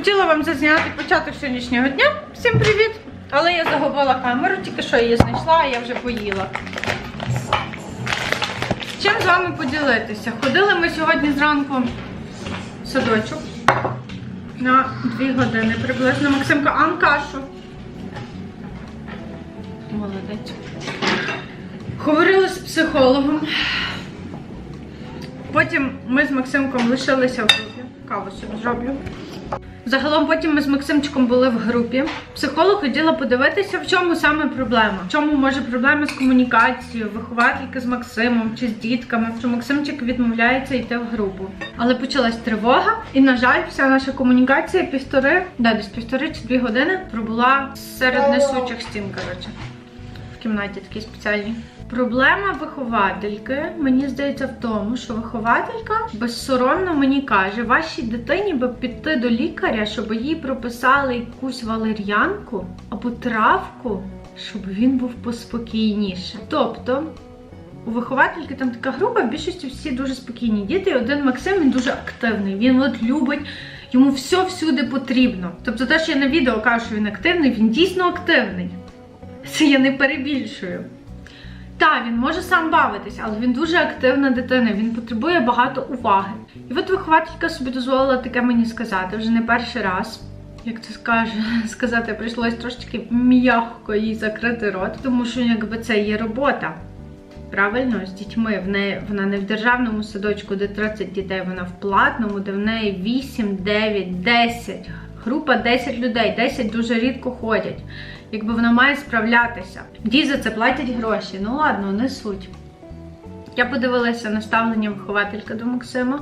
Хотіла вам зазняти початок сьогоднішнього дня. Всім привіт! Але я загубила камеру, тільки що її знайшла, а я вже поїла. Чим з вами поділитися? Ходили ми сьогодні зранку в садочок на 2 години приблизно. Максимка Анкашу. Молодець. Говорили з психологом. Потім ми з Максимком лишилися в групі. Каву собі зроблю. Загалом потім ми з Максимчиком були в групі. Психолог хотіла подивитися, в чому саме проблема. В чому може проблема з комунікацією, виховательки з Максимом чи з дітками, що Максимчик відмовляється йти в групу. Але почалась тривога, і, на жаль, вся наша комунікація півтори, да, десь півтори чи дві години пробула серед несучих стін, коротше. В кімнаті такі спеціальні. Проблема виховательки, мені здається, в тому, що вихователька безсоромно мені каже, вашій дитині би піти до лікаря, щоб їй прописали якусь валер'янку або травку, щоб він був поспокійніше. Тобто. У виховательки там така група, в більшості всі дуже спокійні діти. І один Максим він дуже активний. Він от любить, йому все всюди потрібно. Тобто, те, що я на відео кажу, що він активний, він дійсно активний. Це я не перебільшую. Так, він може сам бавитися, але він дуже активна дитина, він потребує багато уваги. І от вихователька собі дозволила таке мені сказати вже не перший раз. Як це скаже, сказати, прийшлось трошечки м'яко їй закрити рот, тому що якби це є робота. Правильно, з дітьми. В неї вона не в державному садочку, де 30 дітей, вона в платному, де в неї 8, 9, 10. Група 10 людей, 10 дуже рідко ходять. Якби вона має справлятися. Дій за це платять гроші. Ну ладно, не суть. Я подивилася на ставлення вихователька до Максима.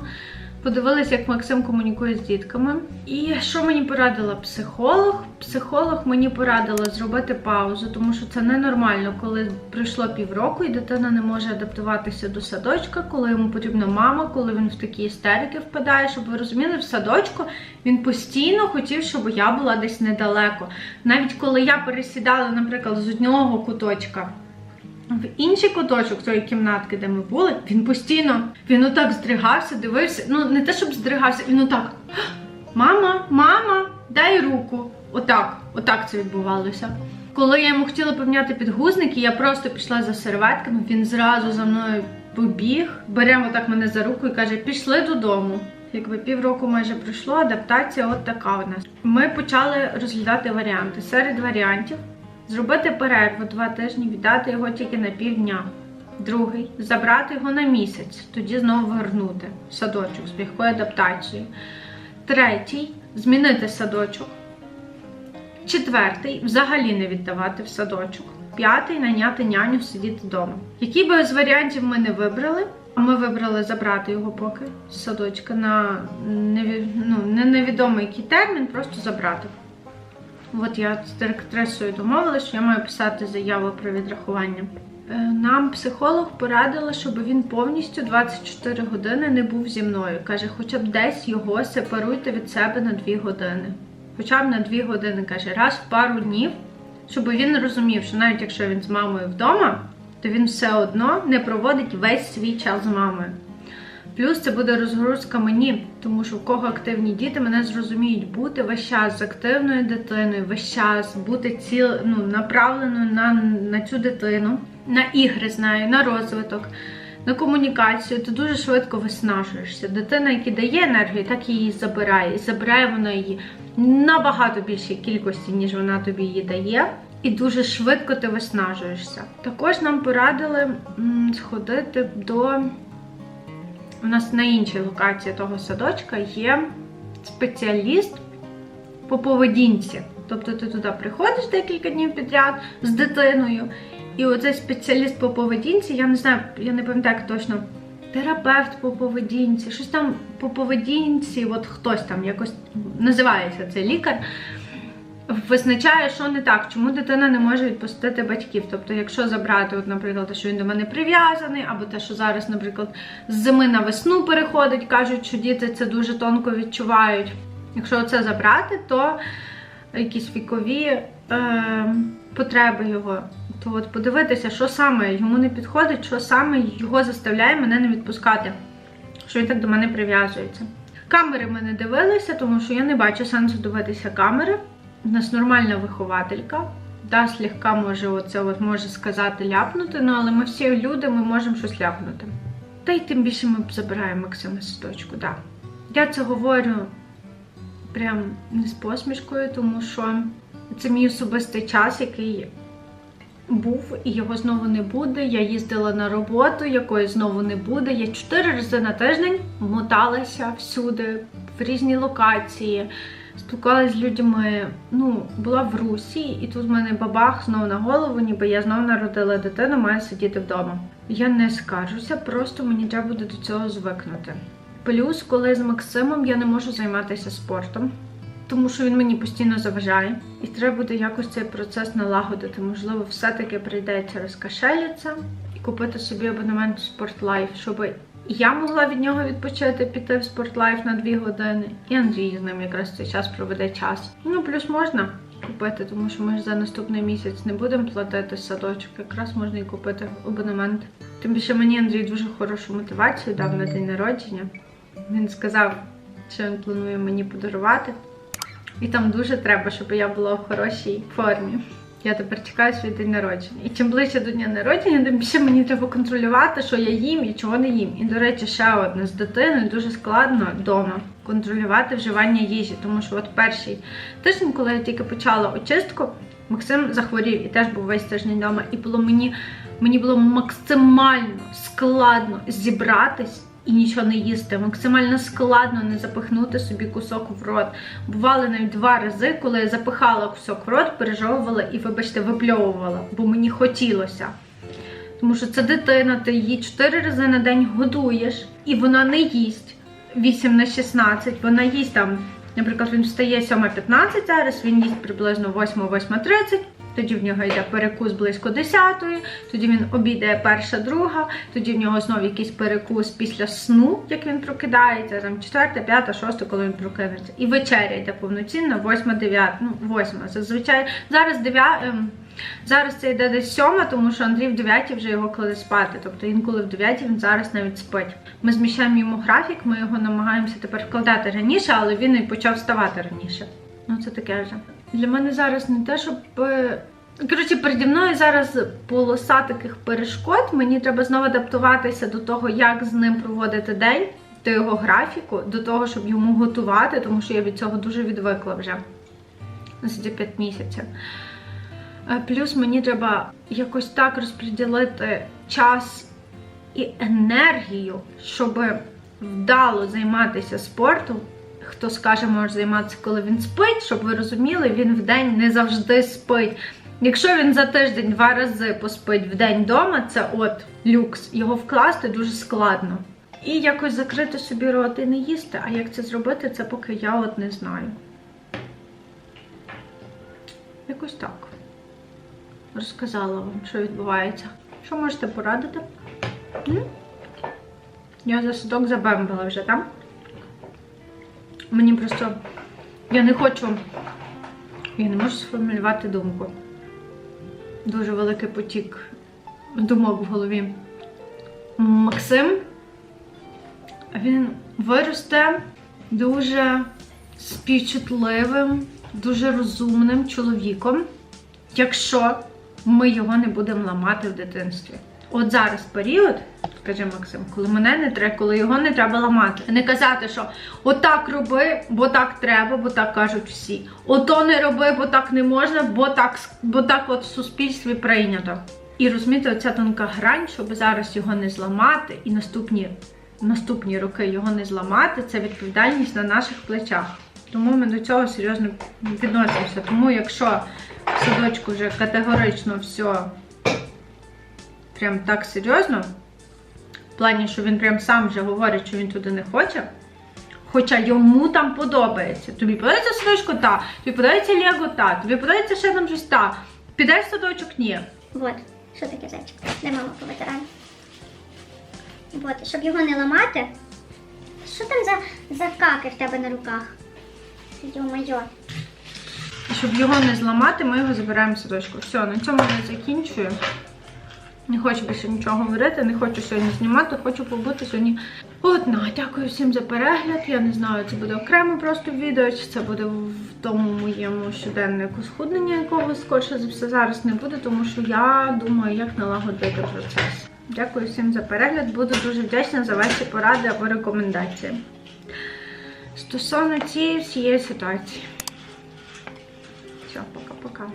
Подивилася, як Максим комунікує з дітками. І що мені порадила психолог? Психолог мені порадила зробити паузу, тому що це ненормально, коли пройшло півроку і дитина не може адаптуватися до садочка, коли йому потрібна мама, коли він в такі істерики впадає. Щоб ви розуміли, в садочку він постійно хотів, щоб я була десь недалеко. Навіть коли я пересідала, наприклад, з одного куточка. В інший куточок тої кімнатки, де ми були, він постійно він отак здригався, дивився. Ну не те, щоб здригався, він отак. Мама, мама, дай руку. Отак, отак це відбувалося. Коли я йому хотіла поміняти підгузники, я просто пішла за серветками, він зразу за мною побіг, бере отак мене за руку і каже: пішли додому. Якби півроку майже пройшло, адаптація от така у нас. Ми почали розглядати варіанти. Серед варіантів зробити перерву два тижні, віддати його тільки на півдня. Другий забрати його на місяць, тоді знову вернути в садочок з м'якою адаптацією. Третій змінити садочок. Четвертий взагалі не віддавати в садочок. П'ятий наняти няню сидіти вдома. Який би з варіантів ми не вибрали, а ми вибрали забрати його поки з садочка на неві... ну, не невідомий який термін, просто забрати. От я з директрисою домовилася, що я маю писати заяву про відрахування. Е, Нам психолог порадила, щоб він повністю 24 години не був зі мною. Каже, хоча б десь його сепаруйте від себе на 2 години. Хоча б на 2 години, каже, раз в пару днів, щоб він розумів, що навіть якщо він з мамою вдома, то він все одно не проводить весь свій час з мамою. Плюс це буде розгрузка мені, тому що в кого активні діти мене зрозуміють бути весь час з активною дитиною, весь час бути ціл, ну, направленою на, на цю дитину, на ігри з нею, на розвиток, на комунікацію. Ти дуже швидко виснажуєшся. Дитина, яка дає енергію, так її забирає. І забирає вона її набагато більшій кількості, ніж вона тобі її дає. І дуже швидко ти виснажуєшся. Також нам порадили сходити до у нас на іншій локації того садочка є спеціаліст по поведінці. Тобто ти туди приходиш декілька днів підряд з дитиною, і оцей спеціаліст по поведінці, я не знаю, я не пам'ятаю як точно, терапевт по поведінці, щось там по поведінці, от хтось там якось називається цей лікар. Визначає, що не так, чому дитина не може відпустити батьків. Тобто, якщо забрати, от, наприклад, те, що він до мене прив'язаний, або те, що зараз, наприклад, з зими на весну переходить, кажуть, що діти це дуже тонко відчувають. Якщо це забрати, то якісь вікові е, потреби його. То от подивитися, що саме йому не підходить, що саме його заставляє мене не відпускати, що він так до мене прив'язується. Камери ми не дивилися, тому що я не бачу сенсу дивитися камери. У нас нормальна вихователька. Да, слегка може оце от може сказати ляпнути, ну але ми всі люди, ми можемо щось ляпнути. Та й тим більше ми забираємо Максима садочку, да. Я це говорю прям не з посмішкою, тому що це мій особистий час, який був, і його знову не буде. Я їздила на роботу, якої знову не буде. Я чотири рази на тиждень моталася всюди, в різні локації, спілкувалася з людьми. Ну, була в Русі, і тут в мене бабах знову на голову, ніби я знову народила дитину, маю сидіти вдома. Я не скаржуся, просто мені треба буде до цього звикнути. Плюс, коли з Максимом я не можу займатися спортом, тому що він мені постійно заважає. І треба буде якось цей процес налагодити. Можливо, все-таки прийдеться розкашелятися і купити собі абонемент в Sportlife, щоб я могла від нього відпочити, піти в Sportlife на 2 години. І Андрій з ним якраз цей час проведе час. Ну, плюс можна купити, тому що ми ж за наступний місяць не будемо платити садочок. Якраз можна і купити абонемент. Тим більше мені Андрій дуже хорошу мотивацію дав на день народження. Він сказав, що він планує мені подарувати. І там дуже треба, щоб я була в хорошій формі. Я тепер чекаю свій день народження. І чим ближче до дня народження, тим більше мені треба контролювати, що я їм і чого не їм. І, до речі, ще одне з дитиною дуже складно вдома контролювати вживання їжі. Тому що от перший тиждень, коли я тільки почала очистку, Максим захворів і теж був весь тиждень вдома. І було мені, мені було максимально складно зібратись. І нічого не їсти. Максимально складно не запихнути собі кусок в рот. Бували навіть два рази, коли я запихала кусок в рот, пережовувала і, вибачте, випльовувала, бо мені хотілося. Тому що це дитина, ти її 4 рази на день годуєш, і вона не їсть 8 на 16, вона їсть там, наприклад, він встає 7.15 зараз, він їсть приблизно 8-8.30. Тоді в нього йде перекус близько 10-ї, тоді він обідає перша, друга, тоді в нього знову якийсь перекус після сну, як він прокидається, там 4, 5, 6, коли він прокинеться. І вечеря йде повноцінно, 8, 9, ну 8. Зазвичай зараз 9, ем, зараз це йде десь 7, тому що Андрій в 9 вже його кладе спати. Тобто інколи в 9 він зараз навіть спить. Ми зміщаємо йому графік, ми його намагаємося тепер вкладати раніше, але він і почав вставати раніше. Ну це таке вже. Для мене зараз не те, щоб. е, Коротше, переді мною зараз полоса таких перешкод. Мені треба знову адаптуватися до того, як з ним проводити день, до його графіку, до того, щоб йому готувати, тому що я від цього дуже відвикла вже за 5 місяців. Е, Плюс мені треба якось так розподілити час і енергію, щоб вдало займатися спортом. Хто скаже, може займатися, коли він спить, щоб ви розуміли, він в день не завжди спить. Якщо він за тиждень два рази поспить в день вдома, це от люкс. Його вкласти дуже складно. І якось закрити собі рот і не їсти. А як це зробити, це поки я от не знаю. Якось так. Розказала вам, що відбувається. Що можете порадити? М? Я за садок забембила вже, так? Мені просто. Я не хочу. Я не можу сформулювати думку. Дуже великий потік думок в голові. Максим. Він виросте дуже співчутливим, дуже розумним чоловіком, якщо ми його не будемо ламати в дитинстві. От зараз період, скажи Максим, коли мене не треба, коли його не треба ламати. Не казати, що отак роби, бо так треба, бо так кажуть всі. Ото не роби, бо так не можна, бо так, бо так от в суспільстві прийнято. І розумієте, оця тонка грань, щоб зараз його не зламати, і наступні, наступні роки його не зламати, це відповідальність на наших плечах. Тому ми до цього серйозно відносимося. Тому якщо в садочку вже категорично все прям так серйозно, плані, що він прям сам вже говорить, що він туди не хоче. Хоча йому там подобається. Тобі подобається садочку? Та. Тобі подобається Лего? Та. Тобі подобається ще там щось? Та. Підеш в садочок? Ні. Вот, що таке зайчик? Де мама повитирає? Вот, щоб його не ламати. Що там за, за каки в тебе на руках? Йо-моє. Щоб його не зламати, ми його забираємо в садочку. Все, на цьому я закінчую. Не хочу більше нічого говорити, не хочу сьогодні знімати, хочу побути сьогодні одна. Дякую всім за перегляд. Я не знаю, це буде окремо просто відео, чи це буде в тому моєму щоденнику схуднення, якого скорше за все зараз не буде, тому що я думаю, як налагодити процес. Дякую всім за перегляд. Буду дуже вдячна за ваші поради або рекомендації. Стосовно цієї всієї ситуації. Все, пока-пока.